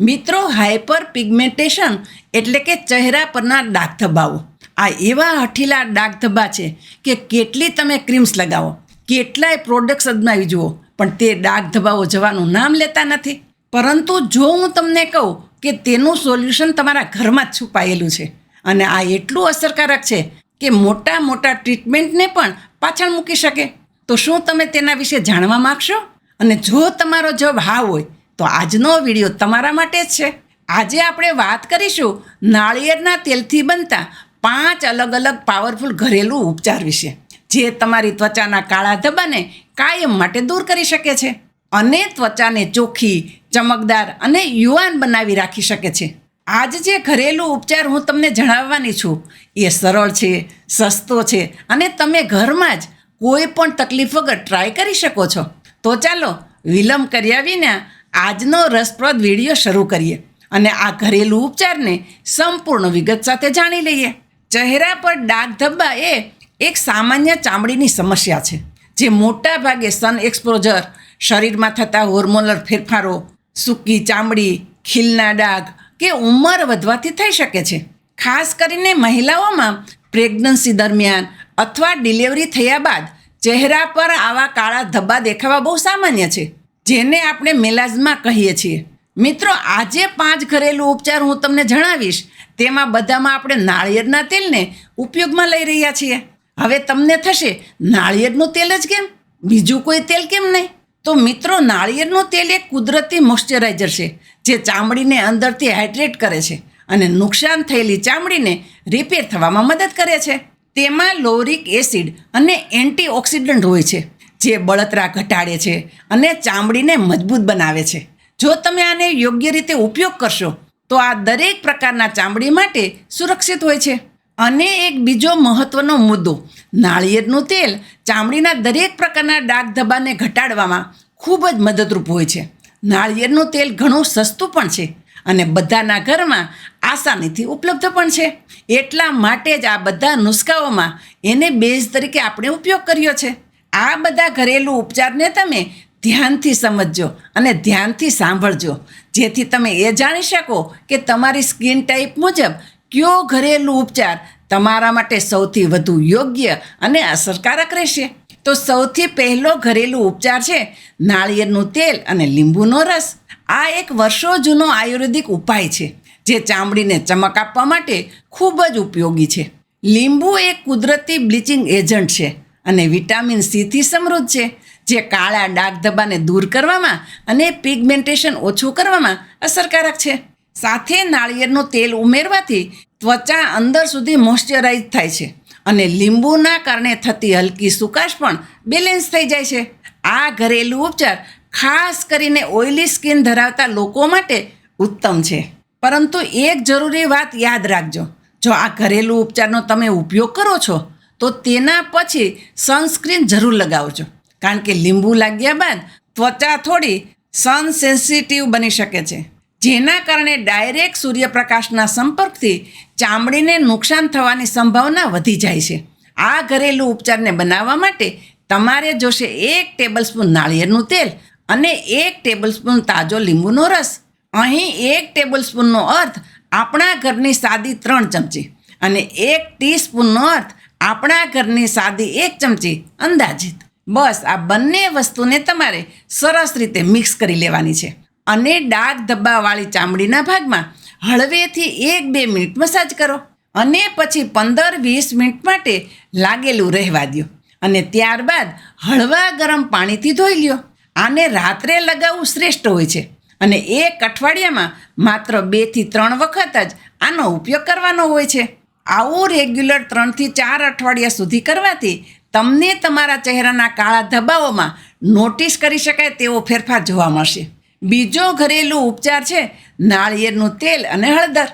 મિત્રો hyper pigmentation એટલે કે ચહેરા પરના ડાઘ ધબ્બાઓ આ એવા હઠીલા ડાઘ ધબ્બા છે કે કેટલી તમે ક્રીમ્સ લગાવો, કેટલાય પ્રોડક્ટ્સ અજમાવી જુઓ, પણ તે ડાઘ ધબ્બાઓ જવાનું નામ લેતા નથી. પરંતુ જો હું તમને કહું કે તેનું સોલ્યુશન તમારા ઘરમાં જ છુપાયેલું છે અને આ એટલું અસરકારક છે કે મોટા મોટા ટ્રીટમેન્ટને પણ પાછળ મૂકી શકે, તો શું તમે તેના વિશે જાણવા માગશો? અને જો તમારો જવાબ હા હોય તો આજનો વીડિયો તમારા માટે જ છે. આજે આપણે વાત કરીશું નાળિયેરના તેલથી બનતા પાંચ અલગ અલગ પાવરફુલ ઘરેલું ઉપચાર વિશે, જે તમારી ત્વચાના કાળા ધબ્બાને કાયમ માટે દૂર કરી શકે છે અને ત્વચાને ચોખ્ખી, ચમકદાર અને યુવાન બનાવી રાખી શકે છે. આજ જે ઘરેલું ઉપચાર હું તમને જણાવવાની છું, એ સરળ છે, સસ્તો છે અને તમે ઘરમાં જ કોઈ પણ તકલીફ વગર ટ્રાય કરી શકો છો. તો ચાલો વિલંબ કર્યા વિના આજનો રસપ્રદ વીડિયો શરૂ કરીએ અને આ ઘરેલું ઉપચારને સંપૂર્ણ વિગત સાથે જાણી લઈએ. ચહેરા પર ડાઘ ધબ્બા એ એક સામાન્ય ચામડીની સમસ્યા છે, જે મોટા ભાગે સન એક્સપોઝર શરીરમાં થતા હોર્મોનલ ફેરફારો, સૂકી ચામડી, ખીલના ડાઘ કે ઉંમર વધવાથી થઈ શકે છે. ખાસ કરીને મહિલાઓમાં પ્રેગ્નન્સી દરમિયાન અથવા ડિલિવરી થયા બાદ ચહેરા પર આવા કાળા ધબ્બા દેખાવા બહુ સામાન્ય છે. જેને આપણે મેલાઝમા કહીએ છીએ. મિત્રો, આજે પાંચ ઘરેલું ઉપચાર હું તમને જણાવીશ. તેમાં બધામાં આપણે નાળિયેરના તેલને ઉપયોગમાં લઈ રહ્યા છીએ. હવે તમને થશે, નાળિયેરનું તેલ જ કેમ? બીજું કોઈ તેલ કેમ નહીં? તો મિત્રો, નાળિયેરનું તેલ એક કુદરતી મોઇશ્ચરાઇઝર છે, જે ચામડીને અંદરથી હાઇડ્રેટ કરે છે અને નુકસાન થયેલી ચામડીને રિપેર થવામાં મદદ કરે છે. તેમાં લોરિક એસિડ અને એન્ટીઓક્સિડન્ટ હોય છે. જે બળતરા ઘટાડે છે અને ચામડીને મજબૂત બનાવે છે. જો તમે આને યોગ્ય રીતે ઉપયોગ કરશો, તો આ દરેક પ્રકારના ચામડી માટે સુરક્ષિત હોય છે. અને એક બીજો મહત્વનો મુદ્દો, નાળિયેરનું તેલ ચામડીના દરેક પ્રકારના ડાઘ ધબ્બાને ઘટાડવામાં ખૂબ જ મદદરૂપ હોય છે. નાળિયેરનું તેલ ઘણું સસ્તું પણ છે અને બધાના ઘરમાં આસાનીથી ઉપલબ્ધ પણ છે. એટલા માટે જ આ બધા નુસ્ખાઓમાં એને બેઝ તરીકે આપણે ઉપયોગ કર્યો છે. આ બધા ઘરેલું ઉપચારને તમે ધ્યાનથી સમજજો અને ધ્યાનથી સાંભળજો. જેથી તમે એ જાણી શકો કે તમારી સ્કિન ટાઈપ મુજબ કયો ઘરેલું ઉપચાર તમારા માટે સૌથી વધુ યોગ્ય અને અસરકારક રહેશે. તો સૌથી પહેલો ઘરેલું ઉપચાર છે નાળિયેરનું તેલ અને લીંબુનો રસ. આ એક વર્ષો જૂનો આયુર્વેદિક ઉપાય છે જે ચામડીને ચમક આપવા માટે ખૂબ જ ઉપયોગી છે. લીંબુ એક કુદરતી બ્લીચિંગ એજન્ટ છે. અને વિટામિન સીથી સમૃદ્ધ છે, જે કાળા ડાઘ ધબ્બાને દૂર કરવામાં અને પિગમેન્ટેશન ઓછું કરવામાં અસરકારક છે. સાથે નાળિયેરનું તેલ ઉમેરવાથી ત્વચા અંદર સુધી મોઇશ્ચરાઇઝ થાય છે અને લીંબુના કારણે થતી હલકી સુકાશ પણ બેલેન્સ થઈ જાય છે. આ ઘરેલું ઉપચાર ખાસ કરીને ઓઇલી સ્કિન ધરાવતા લોકો માટે ઉત્તમ છે. પરંતુ એક જરૂરી વાત યાદ રાખજો, જો આ ઘરેલું ઉપચારનો તમે ઉપયોગ કરો છો તો તેના પછી સનસ્ક્રીન જરૂર લગાવજો. કારણ કે લીંબુ લાગ્યા બાદ ત્વચા થોડી સન સેન્સિટિવ બની શકે છે. જેના કારણે ડાયરેક્ટ સૂર્યપ્રકાશના સંપર્કથી ચામડીને નુકસાન થવાની સંભાવના વધી જાય છે. આ ઘરેલું ઉપચારને બનાવવા માટે તમારે જોશે એક ટેબલસ્પૂન નાળિયેરનું તેલ અને એક ટેબલસ્પૂન તાજો લીંબુનો રસ. અહીં એક ટેબલસ્પૂનનો અર્થ આપણા ઘરની સાદી ત્રણ ચમચી અને એક ટીસ્પૂનનો અર્થ આપણા ઘરની સાદી એક ચમચી અંદાજિત. બસ, આ બંને વસ્તુને તમારે સરસ રીતે મિક્સ કરી લેવાની છે. અને ડાઘ ધબ્બાવાળી ચામડીના ભાગમાં હળવેથી એક બે મિનિટ મસાજ કરો. અને પછી પંદર વીસ મિનિટ માટે લાગેલું રહેવા દો અને ત્યારબાદ હળવા ગરમ પાણીથી ધોઈ લ્યો. આને રાત્રે લગાવવું શ્રેષ્ઠ હોય છે. અને એક અઠવાડિયામાં માત્ર બેથી ત્રણ વખત જ આનો ઉપયોગ કરવાનો હોય છે. આવું રેગ્યુલર ત્રણથી ચાર અઠવાડિયા સુધી કરવાથી તમને તમારા ચહેરાના કાળા ધબ્બાઓમાં નોટિસ કરી શકાય તેવો ફેરફાર જોવા મળશે. બીજો ઘરેલું ઉપચાર છે નાળિયેરનું તેલ અને હળદર.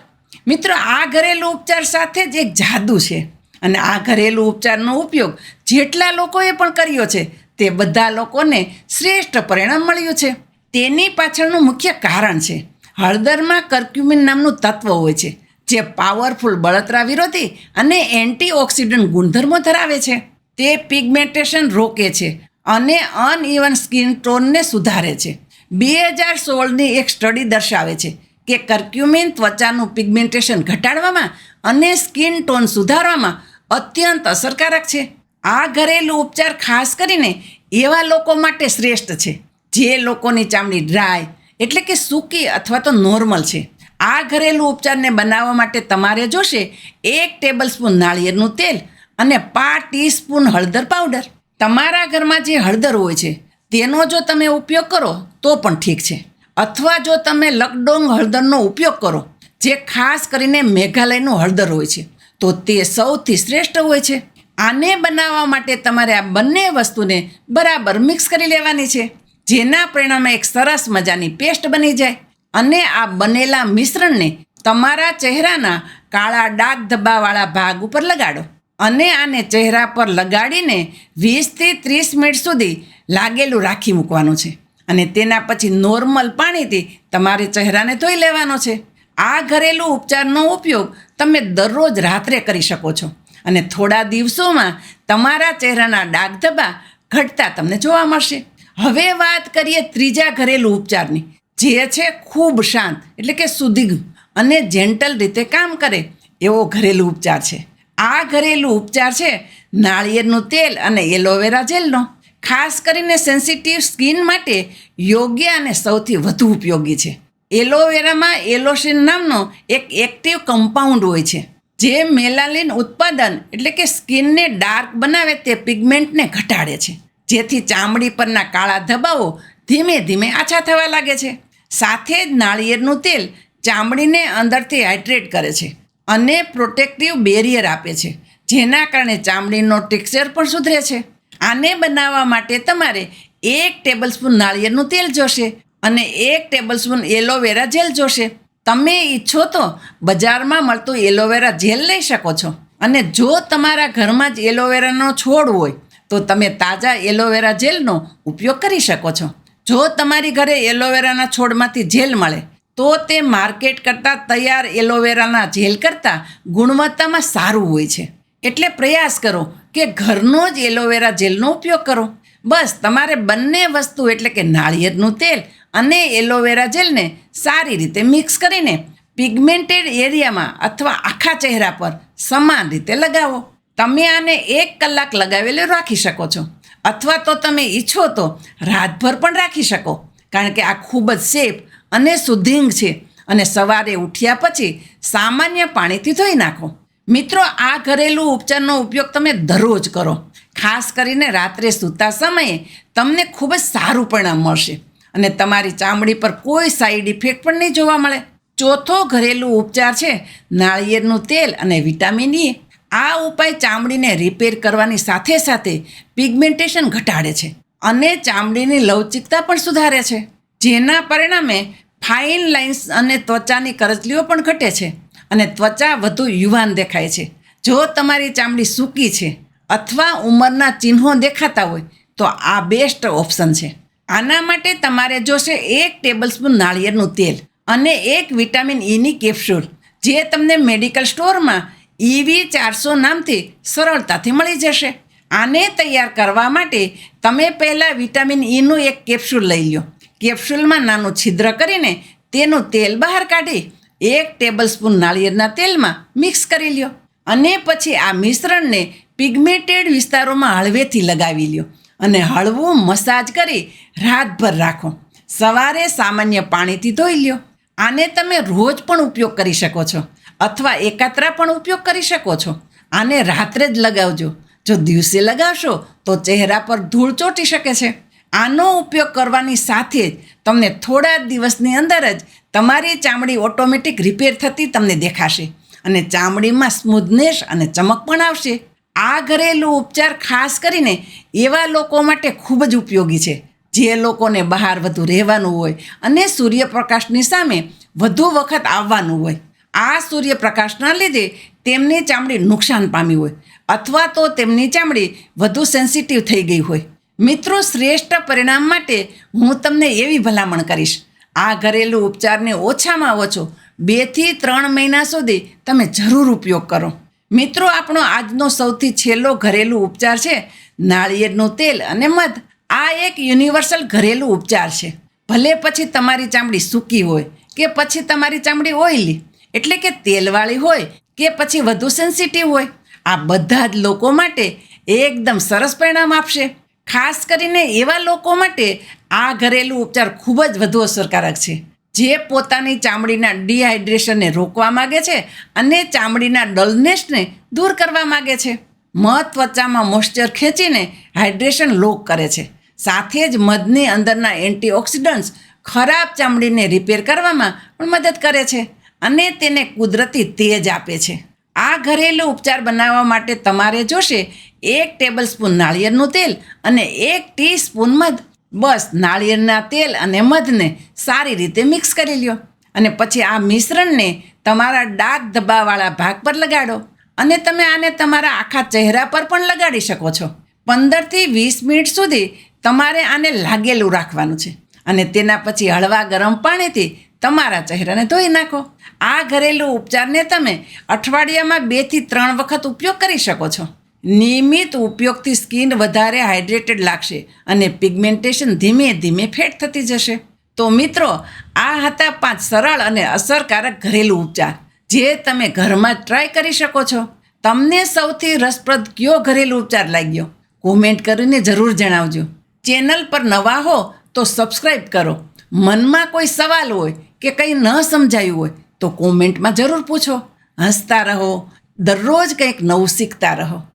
મિત્રો, આ ઘરેલું ઉપચાર સાથે જ એક જાદુ છે અને આ ઘરેલું ઉપચારનો ઉપયોગ જેટલા લોકોએ પણ કર્યો છે તે બધા લોકોને શ્રેષ્ઠ પરિણામ મળ્યું છે. તેની પાછળનું મુખ્ય કારણ છે, હળદરમાં કર્ક્યુમિન નામનું તત્વ હોય છે. જે પાવરફુલ બળતરા વિરોધી અને એન્ટીઓક્સિડન્ટ ગુણધર્મો ધરાવે છે, તે પિગમેન્ટેશન રોકે છે અને અનઇવન સ્કિન ટોનને સુધારે છે. બે હજાર સોળની એક સ્ટડી દર્શાવે છે કે કર્ક્યુમિન ત્વચાનું પિગમેન્ટેશન ઘટાડવામાં અને સ્કિન ટોન સુધારવામાં અત્યંત અસરકારક છે. આ ઘરેલું ઉપચાર ખાસ કરીને એવા લોકો માટે શ્રેષ્ઠ છે, જે લોકોની ચામડી ડ્રાય એટલે કે સૂકી અથવા તો નોર્મલ છે. આ ઘરેલું ઉપચારને બનાવવા માટે તમારે જોશે એક ટેબલ સ્પૂન નાળિયેરનું તેલ અને પા ટીસ્પૂન હળદર પાવડર તમારા ઘરમાં જે હળદર હોય છે, તેનો જો તમે ઉપયોગ કરો, તો પણ ઠીક છે. અથવા જો તમે લકડોંગ હળદરનો ઉપયોગ કરો, જે ખાસ કરીને મેઘાલયનું હળદર હોય છે, તો તે સૌથી શ્રેષ્ઠ હોય છે. આને બનાવવા માટે તમારે આ બંને વસ્તુને બરાબર મિક્સ કરી લેવાની છે. જેના પરિણામે એક સરસ મજાની પેસ્ટ બની જાય. અને આ બનેલા મિશ્રણને તમારા ચહેરાના કાળા ડાઘ ધબ્બાવાળા ભાગ ઉપર લગાડો. અને આને ચહેરા પર લગાડીને વીસથી ત્રીસ મિનિટ સુધી લાગેલું રાખી મૂકવાનું છે. અને તેના પછી નોર્મલ પાણીથી તમારે ચહેરાને ધોઈ લેવાનો છે. આ ઘરેલું ઉપચારનો ઉપયોગ તમે દરરોજ રાત્રે કરી શકો છો. અને થોડા દિવસોમાં તમારા ચહેરાના ડાઘ ધબ્બા ઘટતા તમને જોવા મળશે. હવે વાત કરીએ ત્રીજા ઘરેલું ઉપચારની. જે છે ખૂબ શાંત, એટલે કે સુધીગ અને જેન્ટલ રીતે કામ કરે એવો ઘરેલું ઉપચાર છે. આ ઘરેલું ઉપચાર છે નાળિયેરનું તેલ અને એલોવેરા જેલનો. ખાસ કરીને સેન્સિટિવ સ્કિન માટે યોગ્ય અને સૌથી વધુ ઉપયોગી છે. એલોવેરામાં એલોસિન નામનો એક એક્ટિવ કમ્પાઉન્ડ હોય છે, જે મેલાલિન ઉત્પાદન, એટલે કે સ્કિનને ડાર્ક બનાવે તે પિગમેન્ટને ઘટાડે છે, જેથી ચામડી પરના કાળા ધબ્બાઓ ધીમે ધીમે આછા થવા લાગે છે. સાથે જ નાળિયેરનું તેલ ચામડીને અંદરથી હાઇડ્રેટ કરે છે અને પ્રોટેક્ટિવ બેરિયર આપે છે, જેના કારણે ચામડીનો ટેક્સચર પણ સુધરે છે. આને બનાવવા માટે તમારે એક ટેબલ સ્પૂન નાળિયેરનું તેલ જોશે અને એક ટેબલ સ્પૂન એલોવેરા જેલ જોશે. તમે ઈચ્છો તો બજારમાં મળતું એલોવેરા જેલ લઈ શકો છો અને જો તમારા ઘરમાં જ એલોવેરાનો છોડ હોય, તો તમે તાજા એલોવેરા જેલનો ઉપયોગ કરી શકો છો. જો તમારી ઘરે એલોવેરાના છોડમાંથી જેલ મળે, તો તે માર્કેટ કરતાં તૈયાર એલોવેરાના જેલ કરતાં ગુણવત્તામાં સારું હોય છે. એટલે પ્રયાસ કરો કે ઘરનો જ એલોવેરા જેલનો ઉપયોગ કરો. બસ, તમારે બંને વસ્તુ એટલે કે નાળિયેરનું તેલ અને એલોવેરા જેલને સારી રીતે મિક્સ કરીને પિગમેન્ટેડ એરિયામાં અથવા આખા ચહેરા પર સમાન રીતે લગાવો. તમે આને એક કલાક લગાવેલું રાખી શકો છો. અથવા તો તમે ઈચ્છો તો રાતભર પણ રાખી શકો. કારણ કે આ ખૂબ જ સેફ અને સુધિંગ છે. અને સવારે ઉઠ્યા પછી સામાન્ય પાણીથી ધોઈ નાખો. મિત્રો, આ ઘરેલું ઉપચારનો ઉપયોગ તમે દરરોજ કરો. ખાસ કરીને રાત્રે સૂતા સમયે તમને ખૂબ જ સારું પરિણામ મળશે. અને તમારી ચામડી પર કોઈ સાઈડ ઇફેક્ટ પણ નહીં જોવા મળે. ચોથો ઘરેલું ઉપચાર છે, નાળિયેરનું તેલ અને વિટામિન ઈ આ ઉપાય ચામડીને રિપેર કરવાની સાથે સાથે પિગમેન્ટેશન ઘટાડે છે અને ચામડીની લવચિકતા પણ સુધારે છે. જેના પરિણામે ફાઇન લાઇન્સ અને ત્વચાની કરચલીઓ પણ ઘટે છે અને ત્વચા વધુ યુવાન દેખાય છે. જો તમારી ચામડી સૂકી છે અથવા ઉંમરના ચિહ્નો દેખાતા હોય, તો આ બેસ્ટ ઓપ્શન છે. આના માટે તમારે જોશે એક ટેબલસ્પૂન નાળિયેરનું તેલ અને એક વિટામિન ઈની કેપ્સ્યુલ જે તમને મેડિકલ સ્ટોરમાં ઈવી ચારસો નામથી સરળતાથી મળી જશે. આને તૈયાર કરવા માટે તમે પહેલાં વિટામિન ઈનું એક કેપ્સ્યુલ લઈ લો કેપ્સ્યુલમાં નાનું છિદ્ર કરીને તેનું તેલ બહાર કાઢી એક ટેબલ સ્પૂન નાળિયેરના તેલમાં મિક્સ કરી લ્યો. અને પછી આ મિશ્રણને પિગમેન્ટેડ વિસ્તારોમાં હળવેથી લગાવી લ્યો. અને હળવું મસાજ કરી રાતભર રાખો. સવારે સામાન્ય પાણીથી ધોઈ લ્યો. આને તમે રોજ પણ ઉપયોગ કરી શકો છો. અથવા એકાત્રા પણ ઉપયોગ કરી શકો છો. આને રાત્રે જ લગાવજો. જો દિવસે લગાવશો, તો ચહેરા પર ધૂળ ચોંટી શકે છે. આનો ઉપયોગ કરવાની સાથે જ તમને થોડા દિવસની અંદર જ તમારી ચામડી ઓટોમેટિક રિપેર થતી તમને દેખાશે અને ચામડીમાં સ્મૂધનેસ અને ચમક પણ આવશે. આ ઘરેલું ઉપચાર ખાસ કરીને એવા લોકો માટે ખૂબ જ ઉપયોગી છે. જે લોકોને બહાર વધુ રહેવાનું હોય અને સૂર્યપ્રકાશની સામે વધુ વખત આવવાનું હોય. આ સૂર્યપ્રકાશના લીધે તેમની ચામડી નુકસાન પામી હોય અથવા તો તેમની ચામડી વધુ સેન્સિટિવ થઈ ગઈ હોય. મિત્રો, શ્રેષ્ઠ પરિણામ માટે હું તમને એવી ભલામણ કરીશ. આ ઘરેલું ઉપચારને ઓછામાં ઓછો બેથી ત્રણ મહિના સુધી તમે જરૂર ઉપયોગ કરો. મિત્રો, આપણો આજનો સૌથી છેલ્લો ઘરેલું ઉપચાર છે નાળિયેરનું તેલ અને મધ. આ એક યુનિવર્સલ ઘરેલું ઉપચાર છે. ભલે પછી તમારી ચામડી સૂકી હોય કે પછી તમારી ચામડી ઓઇલી એટલે કે તેલવાળી હોય કે પછી વધુ સેન્સિટિવ હોય, આ બધા જ લોકો માટે એકદમ સરસ પરિણામ આપશે. ખાસ કરીને એવા લોકો માટે આ ઘરેલું ઉપચાર ખૂબ જ વધુ અસરકારક છે. જે પોતાની ચામડીના ડિહાઇડ્રેશનને રોકવા માગે છે અને ચામડીના ડલનેસને દૂર કરવા માગે છે. મધ ત્વચામાં મોઇશ્ચર ખેંચીને હાઇડ્રેશન લોક કરે છે. સાથે જ મધની અંદરના એન્ટીઓક્સિડન્ટ્સ ખરાબ ચામડીને રિપેર કરવામાં પણ મદદ કરે છે. અને તેને કુદરતી તેજ આપે છે. આ ઘરેલું ઉપચાર બનાવવા માટે તમારે જોશે એક ટેબલ સ્પૂન નાળિયેરનું તેલ અને એક ટી સ્પૂન મધ. બસ નાળિયેરના તેલ અને મધને સારી રીતે મિક્સ કરી લ્યો અને પછી આ મિશ્રણને તમારા ડાઘ ધબ્બાવાળા ભાગ પર લગાડો અને તમે આને તમારા આખા ચહેરા પર પણ લગાડી શકો છો. પંદરથી વીસ મિનિટ સુધી તમારે આને લાગેલું રાખવાનું છે અને તેના પછી હળવા ગરમ પાણીથી તમારા ચહેરાને ધોઈ નાખો. આ ઘરેલું ઉપચારને તમે અઠવાડિયામાં બેથી ત્રણ વખત ઉપયોગ કરી શકો છો. નિયમિત ઉપયોગથી સ્કિન વધારે હાઇડ્રેટેડ લાગશે અને પિગમેન્ટેશન ધીમે ધીમે ફેટ થતી જશે. તો મિત્રો, આ હતા પાંચ સરળ અને અસરકારક ઘરેલું ઉપચાર, જે તમે ઘરમાં ટ્રાય કરી શકો છો. તમને સૌથી રસપ્રદ કયો ઘરેલું ઉપચાર લાગ્યો? કોમેન્ટ કરીને જરૂર જણાવજો. ચેનલ પર નવા હો તો સબસ્ક્રાઈબ કરો. મનમાં કોઈ સવાલ હોય કે કંઈ ન સમજાયું હોય, તો કોમેન્ટમાં જરૂર પૂછો. હસતા રહો. દરરોજ કંઈક નવું શીખતા રહો.